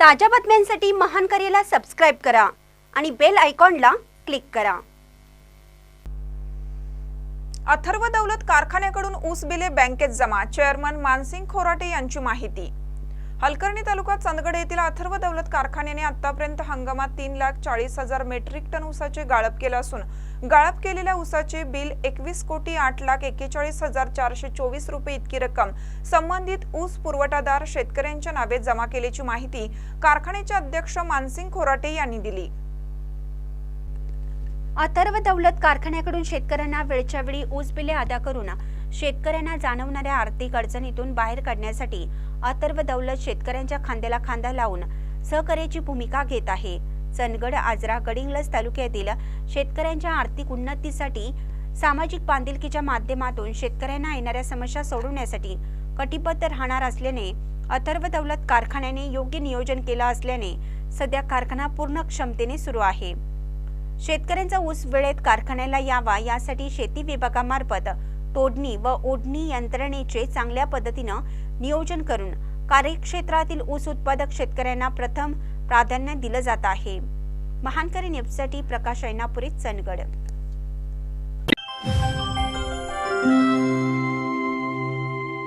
ताज्या बातम्यांसाठी महान करेला सबस्क्राईब करा आणि बेल आयकॉनला क्लिक करा. अथर्व दौलत कारखान्याकडून ऊस बिले बँकेत जमा. चेअरमन मानसिंग खोराटे यांची माहिती. हलकर्णी तालुक्यात चंदगड येथील अथर्व दौलत कारखान्याने आतापर्यंत हंगामात तीन लाख चाळीस हजार मेट्रिक टन ऊसाचे गाळप केलं असून गाळप केलेल्या ऊसाचे बिल एकवीस कोटी आठ लाख एक्केचाळीस हजार चारशे चोवीस रुपये इतकी रक्कम. संबंधित ऊस पुरवठादार शेतकऱ्यांच्या नावे जमा केल्याची माहिती कारखान्याचे अध्यक्ष मानसिंग खोराटे यांनी दिली. अथर्व दौलत कारखान्याकडून शेतकऱ्यांना वेळच्या वेळी ऊस बिले अदा करून शेतकऱ्यांना जाणवणाऱ्या आर्थिक अडचणीतून बाहेर काढण्यासाठी अथर्व दौलत शेतकऱ्यांच्या खांद्याला खांदा लावून सहकार्याची भूमिका घेत आहे. चंदगड आजरा गडिंगलज तालुक्यातील शेतकऱ्यांच्या आर्थिक उन्नतीसाठी सामाजिक बांधिलकीच्या माध्यमातून शेतकऱ्यांना येणाऱ्या समस्या सोडवण्यासाठी कटिबद्ध राहणार असल्याने अथर्व दौलत कारखान्याने योग्य नियोजन केलं असल्याने सध्या कारखाना पूर्ण क्षमतेने सुरू आहे. शेतकऱ्यांचा ऊस वेळेत कारखान्याला यावा यासाठी शेती विभागामार्फत तोडणी व ओढणी यंत्रणेचे चांगल्या पद्धतीनं नियोजन करून कार्यक्षेत्रातील ऊस उत्पादक शेतकऱ्यांना प्रथम प्राधान्य दिलं जात आहे. महानकरी न्यूजसाठी प्रकाश ऐनापुरी चंदगड.